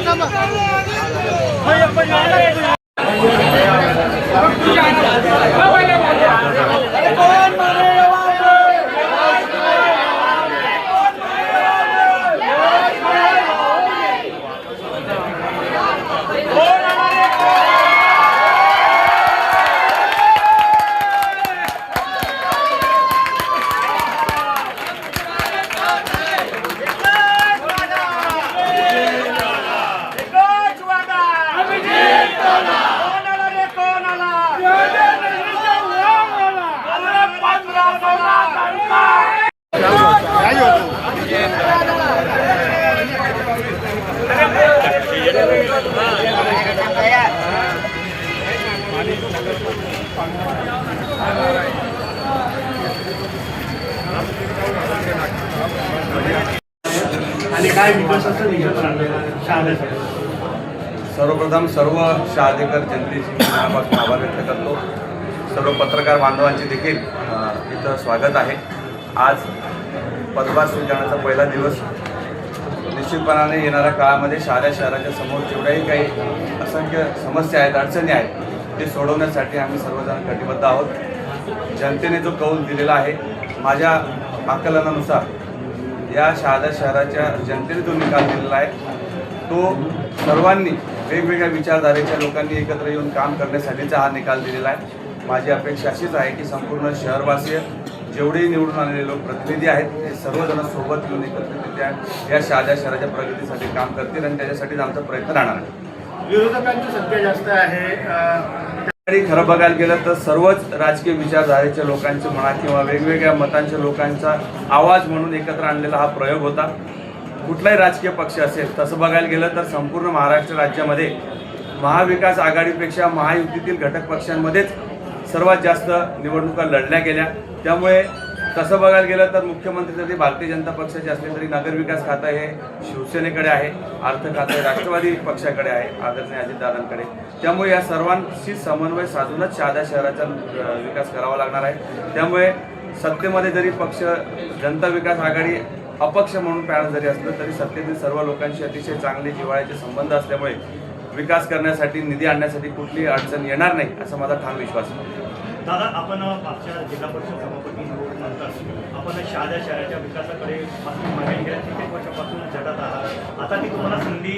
आणि सर्वप्रथम सर्व शहादेकर जनतेची मनापासून आभार व्यक्त करतो. सर्व पत्रकार बांधवांचे देखील इथं स्वागत आहे. आज पदभार स्वीकारण्याचा पहिला दिवस. निश्चितपणाने येणाऱ्या काळामध्ये शाळा शहराच्या समोर जेवढ्याही काही असंख्य समस्या आहेत अडचणी आहेत ते सोडवण्यासाठी आम्ही सर्वजण कटिबद्ध आहोत. जनतेने जो कौल दिलेला आहे माझ्या आकलनानुसार या शहादा शहराच्या जनतेने जो निकाल दिलेला आहे तो सर्वांनी वेगवेगळ्या विचारधारेच्या लोकांनी एकत्र येऊन काम करण्यासाठीचा हा निकाल दिलेला आहे. माझी अपेक्षा अशीच आहे की संपूर्ण शहरवासीय जेवढेही निवडून आलेले लोक प्रतिनिधी आहेत ते सर्वजण सोबत येऊन एकत्रितरित्या या शहादा शहराच्या प्रगतीसाठी काम करतील आणि त्याच्यासाठीच आमचा प्रयत्न राहणार आहे. विरोधकांची संख्या जास्त आहे खरं बघायला गेलं तर सर्वच राजकीय विचारधारेच्या लोकांचे म्हणा किंवा वेगवेगळ्या मतांच्या लोकांचा आवाज म्हणून एकत्र आणलेला हा प्रयोग होता. कुठलाही राजकीय पक्ष असेल तसं बघायला गेलं तर संपूर्ण महाराष्ट्र राज्यामध्ये महाविकास आघाडीपेक्षा महायुतीतील घटक पक्षांमध्येच सर्वात जास्त निवडणुका लढल्या गेल्या. त्यामुळे तसं बघायला गेलं तर मुख्यमंत्री जरी भारतीय जनता पक्षाचे असले तरी नगरविकास खातं हे शिवसेनेकडे आहे अर्थ खातं राष्ट्रवादी पक्षाकडे आहे आदरणीय अजितदादांकडे. त्यामुळे या सर्वांशी समन्वय साधूनच शहादा शहराचा विकास करावा लागणार आहे. त्यामुळे सत्तेमध्ये जरी पक्ष जनता विकास आघाडी अपक्ष म्हणून पॅनल जरी असलं तरी सत्तेतील सर्व लोकांशी अतिशय चांगले जिव्हाळ्याचे संबंध असल्यामुळे विकास करण्यासाठी निधी आणण्यासाठी कुठली अडचण येणार नाही असा माझा ठाम विश्वास आहे. दादा आपण मागच्या जिल्हा परिषद सभापती निवडूनंतर आपण शहाद्या शहराच्या विकासाकडे पासून मागे गेल्या कित्येक वर्षापासून झटत आहात? आता ती तुम्हाला संधी